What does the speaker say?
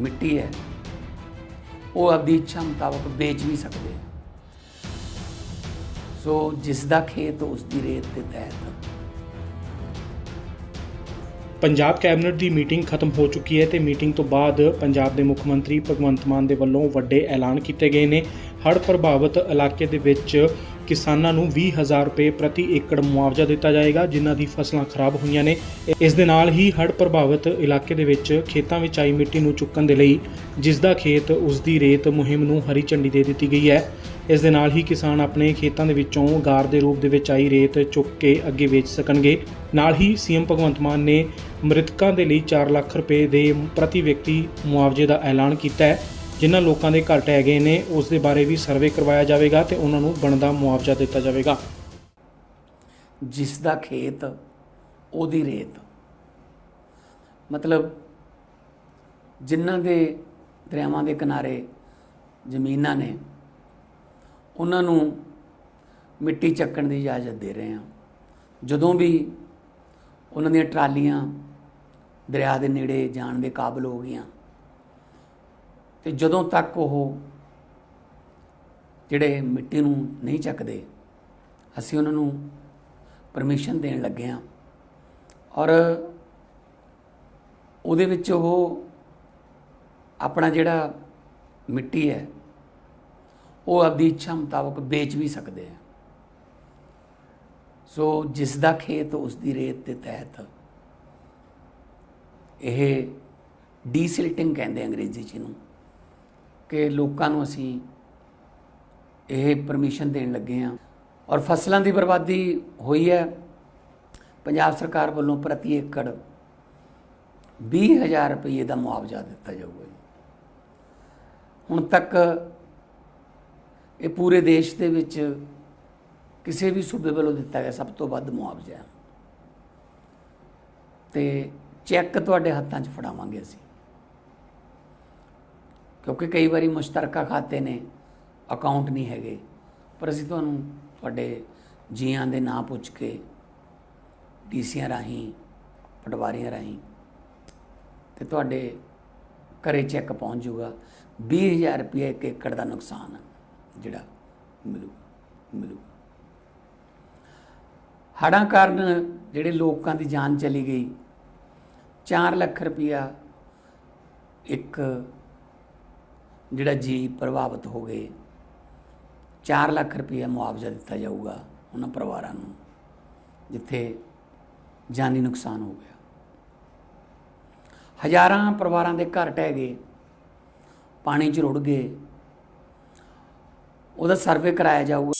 ਮਿੱਟੀ ਹੈ। ਉਹ ਆਪਦੀ ਇੱਛਾ ਮੁਤਾਬਕ ਵੇਚ ਵੀ ਸਕਦੇ ਆ। ਸੋ ਜਿਸ ਦਾ ਖੇਤ ਉਸ ਦੀ ਰੇਤ ਦੇ ਤਹਿਤ ਪੰਜਾਬ ਕੈਬਨਿਟ ਦੀ ਮੀਟਿੰਗ ਖਤਮ ਹੋ ਚੁੱਕੀ ਹੈ ਤੇ ਮੀਟਿੰਗ ਤੋਂ ਬਾਅਦ ਪੰਜਾਬ ਦੇ ਮੁੱਖ ਮੰਤਰੀ ਭਗਵੰਤ ਮਾਨ ਦੇ ਵੱਲੋਂ ਵੱਡੇ ਐਲਾਨ ਕੀਤੇ ਗਏ ਨੇ। ਹੜ੍ਹ ਪ੍ਰਭਾਵਿਤ ਇਲਾਕੇ ਦੇ ਵਿੱਚ ਕਿਸਾਨਾਂ ਨੂੰ 20000 ਰੁਪਏ ਪ੍ਰਤੀ ਏਕੜ ਮੁਆਵਜ਼ਾ ਦਿੱਤਾ ਜਾਏਗਾ, ਜਿਨ੍ਹਾਂ ਦੀ ਫਸਲਾਂ ਖਰਾਬ ਹੋਈਆਂ ਨੇ। ਇਸ ਦੇ ਨਾਲ ਹੀ ਹੜ੍ਹ ਪ੍ਰਭਾਵਿਤ ਇਲਾਕੇ ਦੇ ਵਿੱਚ ਖੇਤਾਂ ਵਿੱਚ ਆਈ ਮਿੱਟੀ ਨੂੰ ਚੁੱਕਣ ਦੇ ਲਈ ਜਿਸ ਦਾ ਖੇਤ ਉਸ ਦੀ ਰੇਤ ਮੁਹਿੰਮ ਨੂੰ ਹਰੀ ਝੰਡੀ ਦੇ ਦਿੱਤੀ ਗਈ ਹੈ। ਇਸ ਦੇ ਨਾਲ ਹੀ ਕਿਸਾਨ ਆਪਣੇ ਖੇਤਾਂ ਦੇ ਵਿੱਚੋਂ ਗਾਰ ਦੇ ਰੂਪ ਦੇ ਵਿੱਚ ਆਈ ਰੇਤ ਚੁੱਕ ਕੇ ਅੱਗੇ ਵੇਚ ਸਕਣਗੇ। ਨਾਲ ਹੀ ਸੀਐਮ ਭਗਵੰਤ ਮਾਨ ਨੇ ਮ੍ਰਿਤਕਾਂ ਦੇ ਲਈ 4 ਲੱਖ ਰੁਪਏ ਦੇ ਪ੍ਰਤੀ ਵਿਅਕਤੀ ਮੁਆਵਜ਼ੇ ਦਾ ਐਲਾਨ ਕੀਤਾ ਹੈ। ਜਿਨ੍ਹਾਂ ਲੋਕਾਂ ਦੇ ਘਰ ਢਹਿ ਗਏ ਨੇ, ਉਸ ਦੇ ਬਾਰੇ ਵੀ ਸਰਵੇ ਕਰਵਾਇਆ ਜਾਵੇਗਾ ਤੇ ਉਹਨਾਂ ਨੂੰ ਬਣਦਾ ਮੁਆਵਜ਼ਾ ਦਿੱਤਾ ਜਾਵੇਗਾ। ਜਿਸ ਦਾ ਖੇਤ, ਉਹਦੀ ਰੇਤ। ਮਤਲਬ ਜਿਨ੍ਹਾਂ ਦੇ ਦਰਿਆਵਾਂ ਦੇ ਕਿਨਾਰੇ ਜ਼ਮੀਨਾਂ ਨੇ, ਉਹਨਾਂ ਨੂੰ ਮਿੱਟੀ ਚੱਕਣ ਦੀ ਇਜਾਜ਼ਤ ਦੇ ਰਹੇ ਹਾਂ। ਜਦੋਂ ਵੀ ਉਹਨਾਂ ਦੀਆਂ ਟਰਾਲੀਆਂ ਦਰਿਆ ਦੇ ਨੇੜੇ ਜਾਣ ਦੇ ਕਾਬਲ ਹੋ ਗਈਆਂ ਤੇ ਜਦੋਂ ਤੱਕ ਉਹ ਜਿਹੜੇ ਮਿੱਟੀ ਨੂੰ ਨਹੀਂ ਚੱਕਦੇ, ਅਸੀਂ ਉਹਨਾਂ ਨੂੰ ਪਰਮਿਸ਼ਨ ਦੇਣ ਲੱਗੇ ਹਾਂ। ਔਰ ਉਹਦੇ ਵਿੱਚ ਉਹ ਆਪਣਾ ਜਿਹੜਾ ਮਿੱਟੀ ਹੈ, ਉਹ ਆਪਦੀ ਇੱਛਾ ਮੁਤਾਬਕ ਵੇਚ ਵੀ ਸਕਦੇ ਆ ਸੋ ਜਿਸ ਦਾ ਖੇਤ ਉਸ ਦੀ ਰੇਤ ਦੇ ਤਹਿਤ ਇਹ ਡੀਸਿਲਟਿੰਗ ਕਹਿੰਦੇ ਅੰਗਰੇਜ਼ੀ ਚ ਇਹਨੂੰ। ਕਿ ਲੋਕਾਂ ਨੂੰ ਅਸੀਂ ਇਹ ਪਰਮਿਸ਼ਨ ਦੇਣ ਲੱਗੇ ਹਾਂ। ਔਰ ਫਸਲਾਂ ਦੀ ਬਰਬਾਦੀ ਹੋਈ ਹੈ। ਪੰਜਾਬ ਸਰਕਾਰ ਵੱਲੋਂ ਪ੍ਰਤੀ ਏਕੜ 20000 ਰੁਪਏ ਦਾ ਮੁਆਵਜ਼ਾ ਦਿੱਤਾ ਜਾਊਗਾ ਜੀ। ਹੁਣ ਤੱਕ ਇਹ ਪੂਰੇ ਦੇਸ਼ ਦੇ ਵਿੱਚ ਕਿਸੇ ਵੀ ਸੂਬੇ ਵੱਲੋਂ ਦਿੱਤਾ ਗਿਆ ਸਭ ਤੋਂ ਵੱਧ ਮੁਆਵਜ਼ਾ ਹੈ। ਤੇ ਚੈੱਕ ਤੁਹਾਡੇ ਹੱਥਾਂ 'ਚ ਫੜਾਵਾਂਗੇ ਅਸੀਂ। ਕਿਉਂਕਿ ਕਈ ਵਾਰੀ ਮੁਸ਼ਤਰਕਾ ਖਾਤੇ ਨੇ ਅਕਾਊਂਟ ਨਹੀਂ ਹੈਗੇ। ਪਰ ਅਸੀਂ ਤੁਹਾਨੂੰ ਤੁਹਾਡੇ ਜੀਆਂ ਦੇ ਨਾਂ ਪੁੱਛ ਕੇ ਡੀਸੀਆਂ ਰਾਹੀਂ, ਪਟਵਾਰੀਆਂ ਰਾਹੀਂ ਤੇ ਤੁਹਾਡੇ ਘਰੇ ਚੈੱਕ ਪਹੁੰਚ ਜਾਊਗਾ। 20000 ਰੁਪਏ ਇੱਕ ਏਕੜ ਦਾ ਨੁਕਸਾਨ ਜਿਹੜਾ ਮਿਲੂ ਮਿਲੂ। ਹੜ੍ਹਾਂ ਕਾਰਨ ਜਿਹੜੇ ਲੋਕਾਂ ਦੀ ਜਾਨ ਚਲੀ ਗਈ 4 ਲੱਖ ਰੁਪਇਆ ਇੱਕ ਜਿਹੜਾ ਜੀ ਪ੍ਰਭਾਵਿਤ ਹੋ ਗਏ 4 ਲੱਖ ਰੁਪਏ ਮੁਆਵਜ਼ਾ ਦਿੱਤਾ ਜਾਊਗਾ ਉਹਨਾਂ ਪਰਿਵਾਰਾਂ ਨੂੰ, ਜਿੱਥੇ ਜਾਨੀ ਨੁਕਸਾਨ ਹੋ ਗਿਆ। ਹਜ਼ਾਰਾਂ ਪਰਿਵਾਰਾਂ ਦੇ ਘਰ ਟਹਿ ਗਏ, ਪਾਣੀ 'ਚ ਰੁੜ ਗਏ, ਉਹਦਾ ਸਰਵੇ ਕਰਾਇਆ ਜਾਊਗਾ।